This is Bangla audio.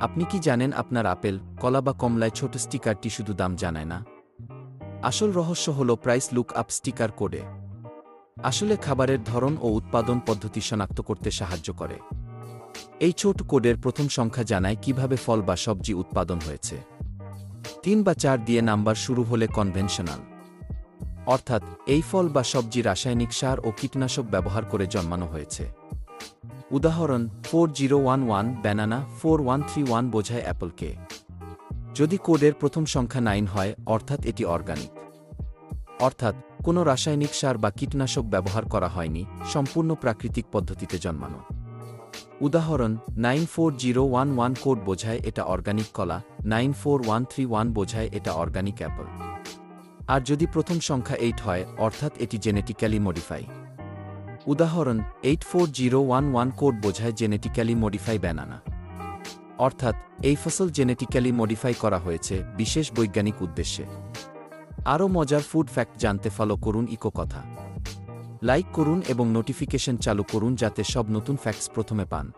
আপনি কি জানেন আপনার আপেল, কলা বা কমলায় ছোট স্টিকারটি শুধু দাম জানায় না? আসল রহস্য হল প্রাইস লুক আপ স্টিকার কোডে। আসলে খাবারের ধরন ও উৎপাদন পদ্ধতি শনাক্ত করতে সাহায্য করে। এই ছোট কোডের প্রথম সংখ্যা জানায় কীভাবে ফল বা সবজি উৎপাদন হয়েছে। তিন বা চার দিয়ে নাম্বার শুরু হলে কনভেনশনাল। অর্থাৎ, এই ফল বা সবজি রাসায়নিক সার ও কীটনাশক ব্যবহার করে জন্মানো হয়েছে। উদাহরণ four zero one one banana four one three one বোঝায় অ্যাপলকে। যদি কোডের প্রথম সংখ্যা নাইন হয়, অর্থাৎ এটি অর্গানিক। অর্থাৎ, কোনো রাসায়নিক সার বা কীটনাশক ব্যবহার করা হয়নি, সম্পূর্ণ প্রাকৃতিক পদ্ধতিতে জন্মানো। উদাহরণ, nine four zero one one code বোঝায় এটা অর্গানিক কলা, nine four one three one বোঝায় এটা অর্গানিক অ্যাপল। আর যদি প্রথম সংখ্যা এইট হয়, অর্থাৎ এটি জেনেটিক্যালি মডিফাই। উদাহরণ eight four zero one one code বোঝায় জেনেটিক্যালি মডিফাই ব্যানানা অর্থাৎ, এই ফসল জেনেটিক্যালি মডিফাই করা হয়েছে, বিশেষ বৈজ্ঞানিক উদ্দেশ্যে। আরও মজার ফুড ফ্যাক্ট জানতে ফলো করুন ইকো কথা লাইক করুন এবং নোটিফিকেশন চালু করুন যাতে সব নতুন ফ্যাক্টস প্রথমে পান।